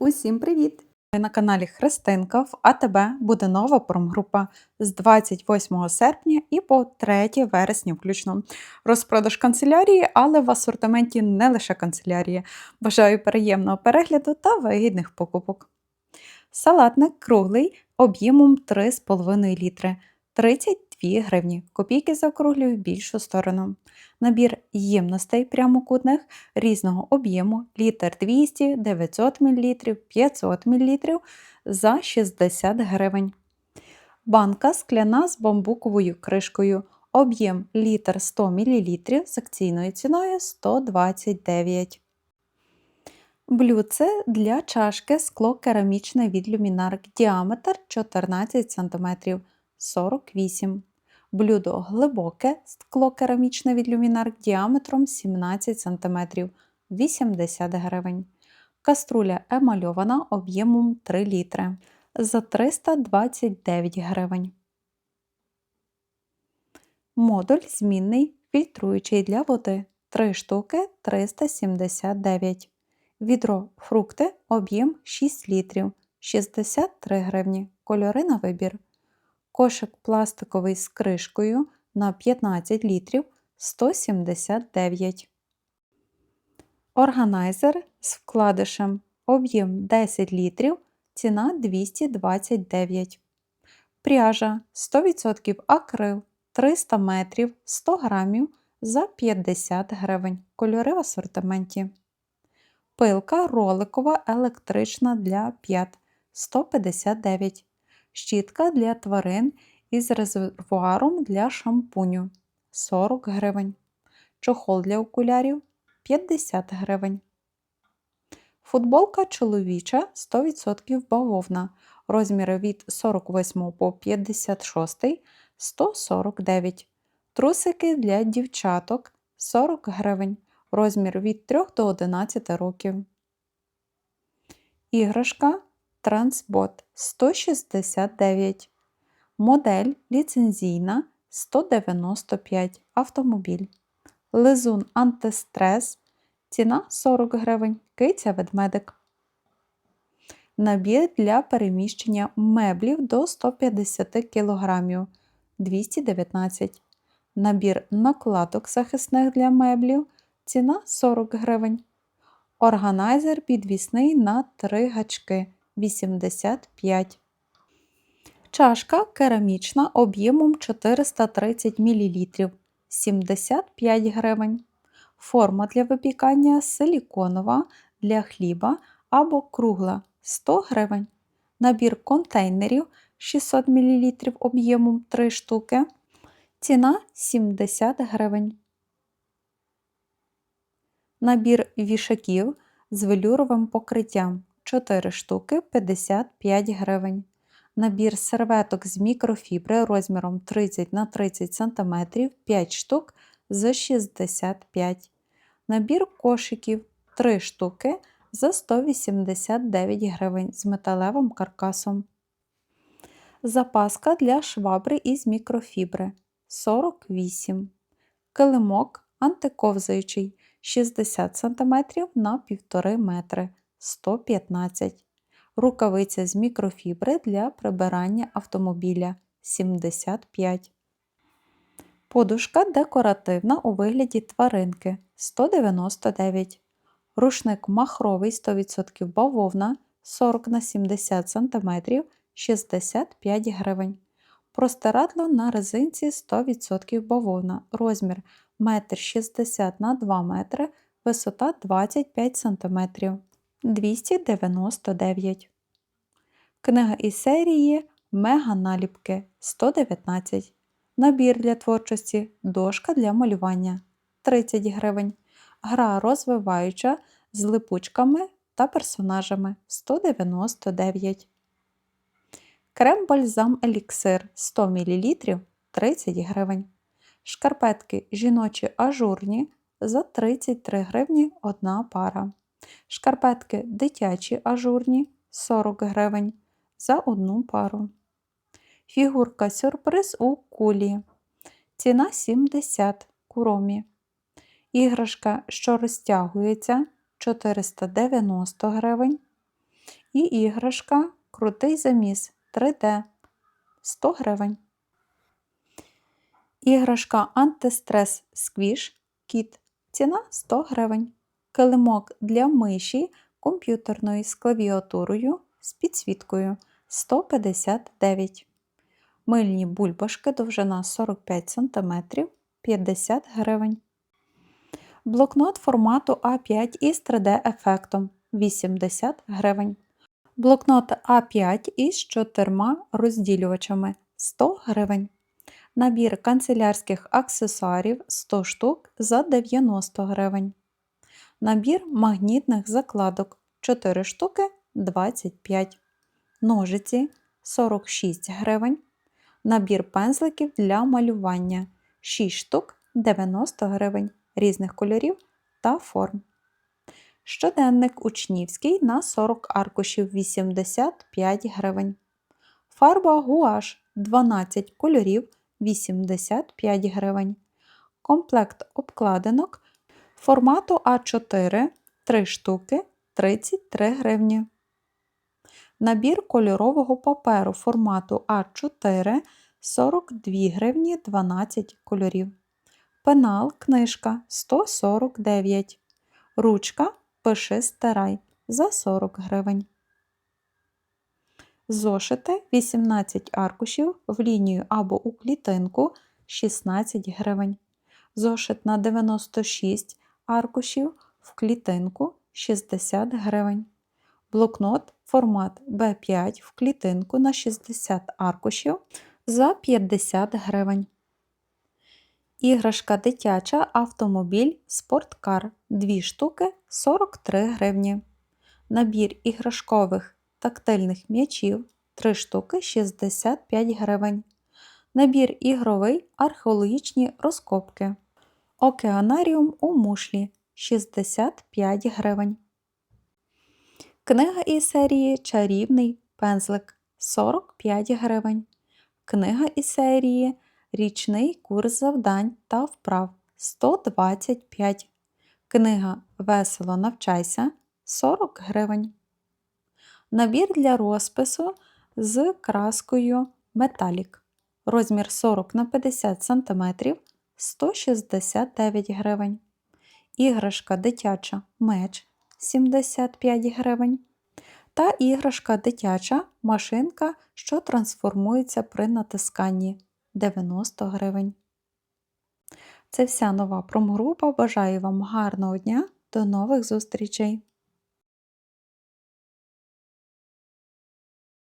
Усім привіт! На каналі Христинка. В АТБ буде нова промгрупа з 28 серпня і по 3 вересня включно. Розпродаж канцелярії, але в асортименті не лише канцелярії. Бажаю приємного перегляду та вигідних покупок. Салатник круглий об'ємом 3,5 літри. 32 гривні. Копійки заокруглюю в більшу сторону. Набір ємностей прямокутних різного об'єму літр 200, 900 мл, 500 мл за 60 гривень. Банка скляна з бамбуковою кришкою. Об'єм літр 100 мл з акційною ціною 129 Блюдце для чашки скло керамічне від люмінарк. Діаметр 14 см 48 Блюдо глибоке скло керамічне від люмінарк діаметром 17 см 80 гривень. Каструля емальована об'ємом 3 літри за 329 гривень. Модуль змінний фільтруючий для води 3 штуки 379 Відро фрукти об'єм 6 літрів 63 гривні. Кольори на вибір. Кошик пластиковий з кришкою на 15 літрів 179. Органайзер з вкладишем об'єм 10 літрів, ціна 229. Пряжа 100% акрил 300 метрів 100 грамів за 50 гривень. Кольори в асортименті. Пилка роликова електрична для 5 159 щітка для тварин із резервуаром для шампуню 40 гривень. Чохол для окулярів 50 гривень. Футболка чоловіча 100% бавовна. Розміри від 48 по 56 149 Трусики для дівчаток 40 гривень. Розмір від 3 до 11 років. Іграшка Трансбот 169. Модель ліцензійна 195 автомобіль. Лизун антистрес. Ціна 40 гривень. Киця ведмедик. Набір для переміщення меблів до 150 кг 219 Набір накладок захисних для меблів. Ціна 40 гривень. Органайзер підвісний на 3 гачки 85. Чашка керамічна об'ємом 430 мл 75 гривень. Форма для випікання силіконова для хліба або кругла 100 гривень. Набір контейнерів 600 мл об'ємом 3 штуки. Ціна 70 гривень. Набір вішаків з велюровим покриттям 4 штуки 55 гривень. Набір серветок з мікрофібри розміром 30 на 30 см 5 штук за 65 Набір кошиків 3 штуки за 189 гривень з металевим каркасом. Запаска для швабри із мікрофібри 48 Килимок антиковзаючий 60 см на 1,5 метри 115 Рукавиця з мікрофібри для прибирання автомобіля 75 Подушка декоративна у вигляді тваринки 199 Рушник махровий 100% бавовна 40 на 70 см 65 гривень. Простирадло на резинці 100% бавовна. Розмір 1,60 м на 2 метри, висота 25 см. 299. Книга із серії Мега-наліпки 119. Набір для творчості, дошка для малювання 30 гривень. Гра розвиваюча з липучками та персонажами 199. Крем бальзам еліксир 100 мл 30 гривень. Шкарпетки жіночі ажурні за 33 гривні одна пара. Шкарпетки дитячі ажурні 40 гривень за одну пару. Фігурка сюрприз у кулі. Ціна 70 куромі. Іграшка, що розтягується 490 гривень. І іграшка Крутий заміс 3D 100 гривень. Іграшка антистрес сквіш кіт. Ціна 100 гривень. Килимок для миші комп'ютерної з клавіатурою з підсвіткою 159. Мильні бульбашки довжина 45 см 50 гривень. Блокнот формату А5 із 3D-ефектом 80 гривень. Блокнот А5 із чотирма розділювачами 100 гривень. Набір канцелярських аксесуарів 100 штук за 90 гривень. Набір магнітних закладок 4 штуки 25. Ножиці 46 гривень. Набір пензликів для малювання 6 штук 90 гривень різних кольорів та форм. Щоденник учнівський на 40 аркушів 85 гривень. Фарба гуаш 12 кольорів 85 гривень. Комплект обкладинок формату А4 3 штуки 33 гривні. Набір кольорового паперу формату А4 42 гривні 12 кольорів. Пенал книжка 149. Ручка пиши стирай за 40 гривень. Зошити 18 аркушів в лінію або у клітинку 16 гривень. Зошит на 96 аркушів в клітинку 60 гривень. Блокнот формат B5 в клітинку на 60 аркушів за 50 гривень. Іграшка дитяча автомобіль спорткар 2 штуки 43 гривні. Набір іграшкових тактильних м'ячів 3 штуки 65 гривень. Набір ігровий археологічні розкопки. Океанаріум у мушлі 65 гривень. Книга із серії Чарівний пензлик 45 гривень. Книга із серії Річний курс завдань та вправ 125. Книга Весело навчайся 40 гривень. Набір для розпису з краскою Металік. Розмір 40 на 50 см 169 гривень. Іграшка дитяча меч 75 гривень. Та іграшка дитяча машинка, що трансформується при натисканні 90 гривень. Це вся нова промгрупа. Бажаю вам гарного дня. До нових зустрічей!